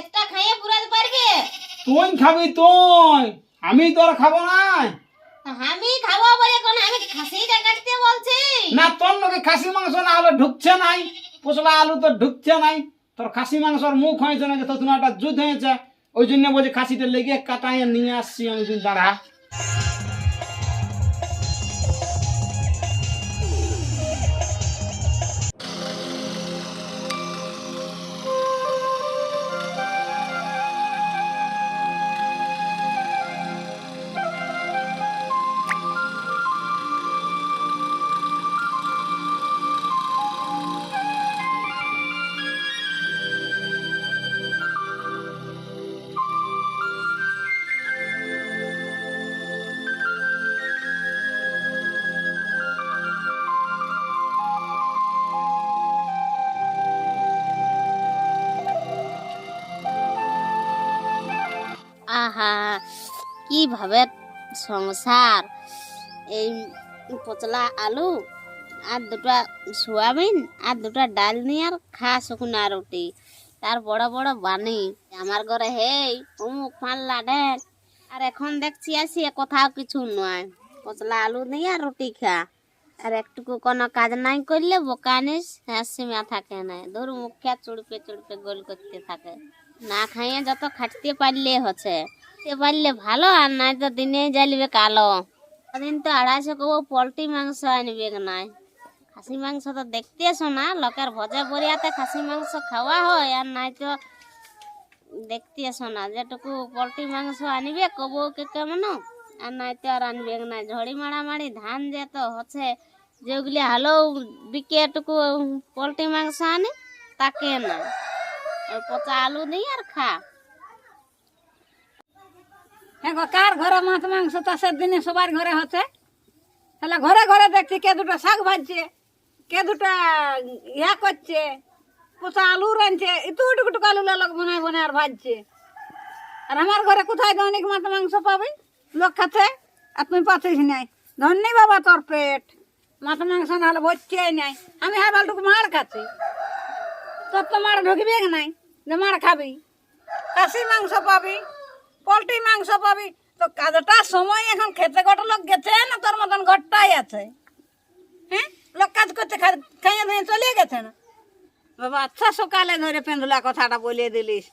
একটা খাইয়ে পুরাতে পারবে? তুই খাবি তুই। আমি তোর খাব না আমি খাব বলে কোন আমি খাসিটা কাটতে বলছি। না তোর লোকে খাসি মাংস না হলে ঢুকছে নাই। পচলা আলু তো ঢুকছে নাই। তোর খাসি মাংসর মুখ হয়েছে না যে তোর একটা যুদ্ধ হয়েছে। ওই জন্য বলছি খাসিটা লেগে কাটাইয়ে নিয়ে আসছি আমি দাঁড়া। কীভাবে সংসার? এই পচলা আলু আর দুটা সোয়াবিন আর দুটা ডাল নিয়ে আর খা শুকনা রুটি। তার বড় বড় বানি আমার ঘরে হেই, অমুক পাল্লা ঢেক আর এখন দেখছি আসি কোথাও কিছু নয়। পচলা আলু নিয়ে আর রুটি খা। আর একটুকু কোনো কাজ নাই করলে বোকানিস হাসিমা থাকে না। ধর মুখে চুড়পে চুড়পে গোল করতে থাকে। না খাইয়ে যত খাটতে পারলে হচ্ছে। খাটতে পারলে ভালো, আর নাই তো দিনে জ্বালিবে কালো। দিন তো আড়াইশো কবো পোলট্রি মাংস আনবে নাই। খাসি মাংস তো দেখতে শোনা লোকের ভজা বরিয়াতে খাসি মাংস খাওয়া হয়, আর নাই তো দেখতে শোনা যেটুকু পোলট্রি মাংস আনবে কবো কে কেমন? আর নাই তো আর আনবে না ঝড়ি মারামারি, ধান যে তো হচ্ছে, যেগুলি হালো বিকে এটুকু পোলট্রি মাংস আনে, তাকে না। পচা আলু নেই আর খা। হ্যাঁ গো, কার ঘরে মাছ মাংস চাষের দিনে সবার ঘরে হচ্ছে। তাহলে ঘরে ঘরে দেখছি কে দুটো শাক ভাজছে কে দুটো ইয়া করছে পোষা আলু রাঁধছে একটু টুকটুক আলু লোক বনায় বনায় আর ভাজছে। আর আমার ঘরে কোথায় দৈনিক মাছ মাংস পাবি? লোক খাচ্ছে আর তুই পাচ্ছিস নাই। ধন্যি বাবা তোর পেট। মাছ মাংস না হলে ভরছে নাই। আমি হ্যাঁ বালটুকু মার খাচ্ছি। তোর তো মার নাই যে মার খাবি? খাসি মাংস পাবি, পোলট্রি মাংস পাবি। তো কাজটা সময় এখন খেতে কটা লোক গেছে না তোর মতন ঘরটাই আছে? হ্যাঁ? লোক কাজ করতে খাইয়ে দিয়ে চলে গেছে না? বাবা আচ্ছা সকালে ধরে পেন্দুলা কথাটা বলে দিলিস।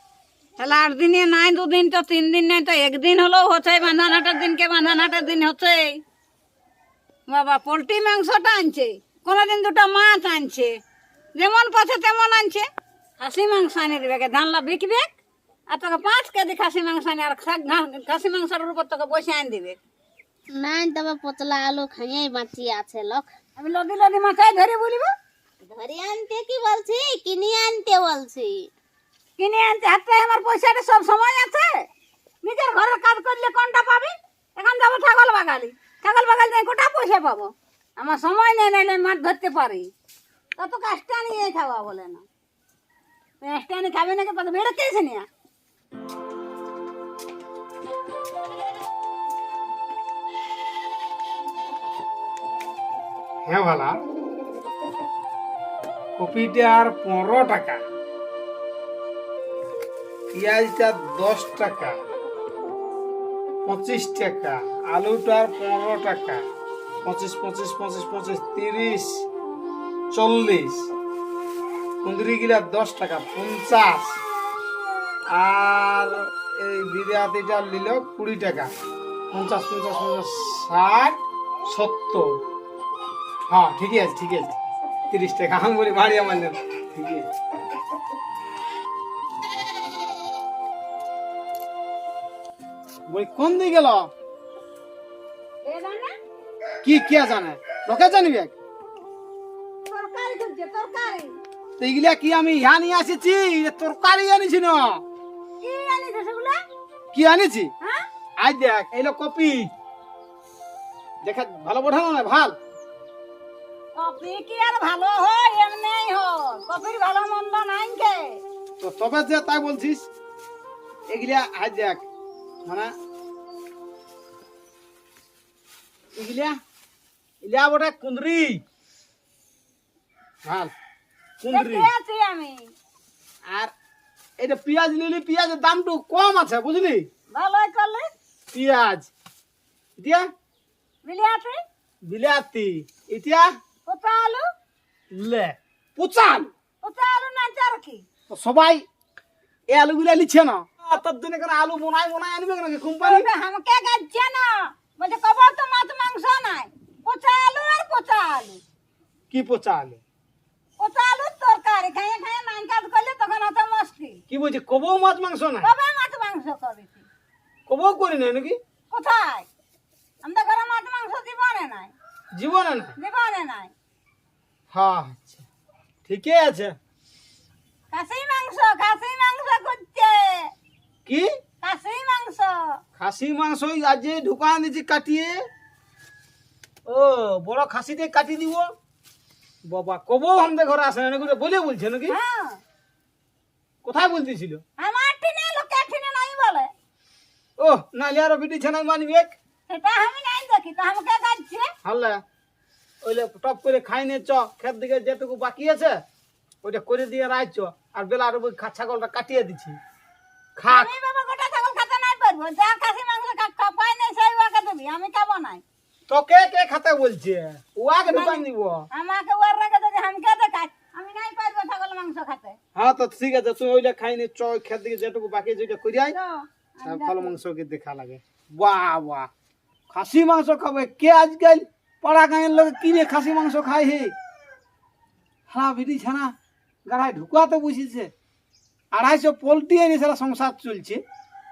তাহলে আট দিনে নাই, দুদিন তো তিন দিন নাই, তো একদিন হলেও হচ্ছে বাঁধান হাটের দিনকে বাঁধান হাটের দিন হচ্ছে। বাবা, পোলট্রি মাংসটা আনছে, কোনোদিন দুটো মাছ আনছে। যেমন পাচ্ছে তেমন আনছে। খাসি মাংস আনি দেবে ধানলা বিকবে আর তোকে পাঁচ কেজি খাসি মাংস আনি আর খাসি মাংসের উপর তোকে বসে আনি দিবে। নাই তবে পচলা আলু খাইয়েই বাঁচি আছে লোক। আমি লদি লদি মাথায় ধরে বলিব। ধরে আনতে কি বলছি? কিনে আনতে বলছি। কিনে আনতে হাতে আমার পয়সাটা সব সময় আছে। নিজের ঘরের কাজ করলে কোনটা পাবি? এখন যাব ছাগল বাগালি ছাগল বাগালি গোটা পয়সা পাবো। আমার সময় নেই নাইলে মাছ ধরতে পারি। তত কাজটা নিয়ে খাওয়া বলে না। কাজটা নিয়ে খাবি নাকি? তত বেড়েছিস নিয়ে। হ্যাঁ ভালা কপিটার পনেরো টাকা, পেঁয়াজটা দশ টাকা, পঁচিশ টাকা আলুটার পনেরো টাকা, পঁচিশ পঁচিশ পঁচিশ পঁচিশ, তিরিশ চল্লিশ। কুঁদরি গিলা দশ টাকা পঞ্চাশ। আর এই বিরিয়াতিটা নিল কুড়ি টাকা পঞ্চাশ পঞ্চাশ পঞ্চাশ ষাট সত্তর। হ্যাঁ ঠিকই আছে ঠিকই আছে। তিরিশ টাকা আমি বলি বাড়ি আমার ঠিকই আছে। বই কোন দিকে গেল? কি কে জানে? লোকে জানিবে? তরকারি? তো কি আমি ইহা নিয়ে আসিছি? এ তরকারি আনিছি না। কি আনিছে সেগুলা? কি আনিছি? হ্যাঁ? আজ দেখ এইলো কপি। দেখা ভালো না? ভালো? কপি কি আর ভালো হয় এমনি হয়। কপির ভালো মন্দ নাই কে? তো তবে যে তাই বলছিস। এগুলা আজ দেখ। মানে এগুলা এগুলা বটে কুন্দ্রি ভালো কুন্দ্রি আছি আমি। আর এটা পেঁয়াজ নিলি পেঁয়াজের দামটু কম আছে বুঝলি? ভালোই করলি। পেঁয়াজ। এতিয়া? বিলিয়াতি। বিলাতি কোথা আলু। লে আলু। না চার কি? তো সবাই এই আলুগুলা লিখছে না। আর তার জন্য কেন আলু বনাই বনাই আনবে কোম্পানি? আমাকে গাচ্ছে না। বলছে তো মাছ মাংস নাই। আলু আর আলু। কি পচা আলু? কোথা আলুর তরকারি। খাইয়ে খাইয়ে নান কাজ করলে তখন অত মুশকিল। কি বলছে কবও মাছ মাংস না? কবে মাছ মাংস করেছি। কবও করি না নাকি? কোথায়? আমাদের ঘরে মাছ মাংস জীবনে নাই। জীবনে না জীবনে নাই। হ্যাঁ আচ্ছা। ঠিকই আছে। খাসি মাংস খাসি মাংস করছে। কি? খাসি মাংস। খাসি মাংস আজ ঢুকান দিচ্ছি কাটিয়ে। ও বড় খাসিতে কাটি দিব? বাবা কবও আমাদের ঘরে আসে না নাকি বলে বলছে নাকি? হ্যাঁ। কোথায় বলতেছিল? আমার ঠিনে লোকে ঠিনে নাই বলে। ও নাহলে আরও বিটি ছানাই মানবি এক। সেটা আমি নাই দেখি তো আমাকে গাচ্ছে হাল্লা ওইলে টপ করে খাই নে চ খেত দিকে যেটুকু বাকি আছে ওইটা করে দিয়ে রাইছ আর বেলা আর ওই ছাগলটা কাটিয়ে দিছি। খা। আমি বাবা গোটা ছাগল খেতে নাই পারব যা খাসি মাংস খা- খা- পাই নাই সেই ওকে দিবি আমি খাব নাই। তো কে কে খাতে বলছে? ওয়াকে দোকান দিব। আমাকে ওর রেখে দিবি আমি খেতে খাই আমি নাই পারব ছাগল মাংস খেতে। হ্যাঁ তো ঠিক আছে তুই ওইটা খাই নে চ খেত দিকে যেটুকু বাকি ওইটা করে আয়। তো, আর ফল মাংসকে দেখা লাগে? বাহ বাহ। খাসি মাংস খাবে কে আজকাল? পাড়া গাঁয়ের লোক কিনে খাসি মাংস খায় হে। হ্যাঁ বিটি ছানা গাড়ায় ঢুকাতে বসেছে। আড়াইশো পোলট্রি এনে সারা সংসার চলছে।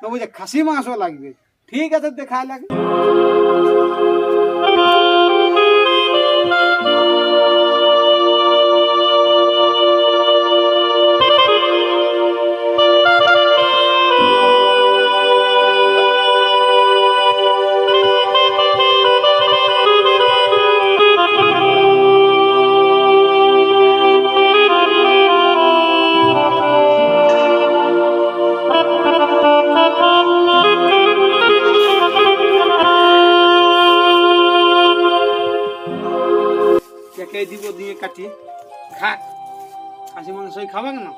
না বুঝে খাসি মাংস লাগবে। ঠিক আছে দেখায় লাগে। খাসি মাংসই খাবে না?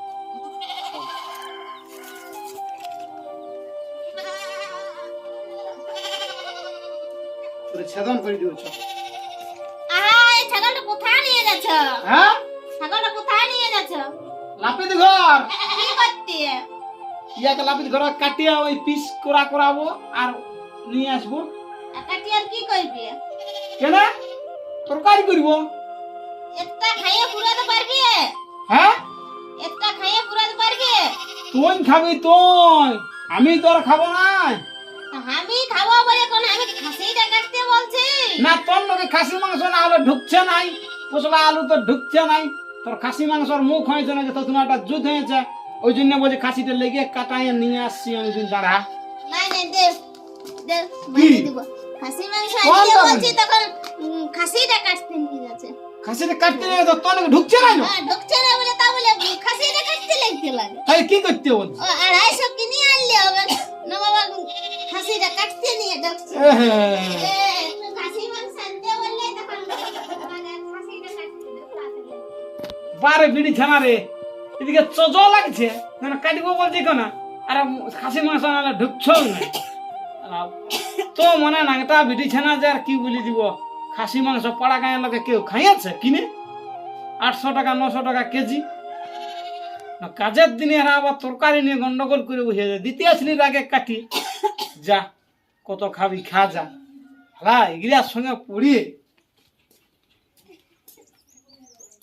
তোরে ছেদন করে দিয়েছ আহা এই ছাগলটা কোথায় নিয়ে যাচ্ছ? হ্যাঁ? ছাগলটা কোথায় নিয়ে যাচ্ছ? লাপিত ঘর। কি করতে? ইয়াকে লাপিত ঘর কাটিয়ে ওই পিস করা করাবো আর নিয়ে আসব। কাটি আর কি করবি? কেন? তরকারি করব। একটা খাইয়ে পুরাতে পারবি? হ্যাঁ? একটা খাইয়ে পুরাতে পারবি? তুই খাবি তুই। আমি তোর খাব না আমি খাব বলে কোন আমি খাসিটা কাটতে বলছি। না তোর লোকে খাসি মাংস না হলে ঢুকছে নাই। পচলা আলু তো ঢুকছে নাই। তোর খাসি মাংসর মুখ হয়েছে না যে তোর তোমার একটা যুদ্ধ হয়েছে। ওই জন্য বলছে খাসিটা লেগে কাটাইয়ে নিয়ে আসছি আমি দিন দাঁড়া। নাই নাই দে দে দিব। খাসি মাংস আনতে বলছি তখন খাসিটা কাটতে নিয়ে যাচ্ছে। খাসিটা কাটতে নিয়ে তো তোর ঢুকছে না হ্যাঁ ঢুকছে না বলে তা বলে খাসিটা কাটতে লাগতে লাগে। তাই কি করতে বলছে ও আড়াইশো কিনে আনলে হবে? না বাবা খাসিটা কাটতে নিয়ে ঢুকছে। আমাদের খাসিটা কাটতে ঢুকাতে বারে বিড়ি ছানা রে এদিকে চজ লাগছে না কাটিব বলছি কেন? আর খাসি মাংস নাহলে ঢুকছো না। তো মনে নাংটা বিড়ি ছানা যে আর কি বলি দিব? খাসি মাংস, পাড়া গাঁয়ের লোকে কেউ খাইয়াছে? কিনে? আটশো টাকা, নশো টাকা কেজি। কাজের দিনে এরা আবার তরকারি নিয়ে গন্ডগোল করে বসে যায় দ্বিতীয় শ্রেণির আগে কাটি। যা, কত খাবি, খা যা। হ্যাঁ এগুলার সঙ্গে পড়িয়ে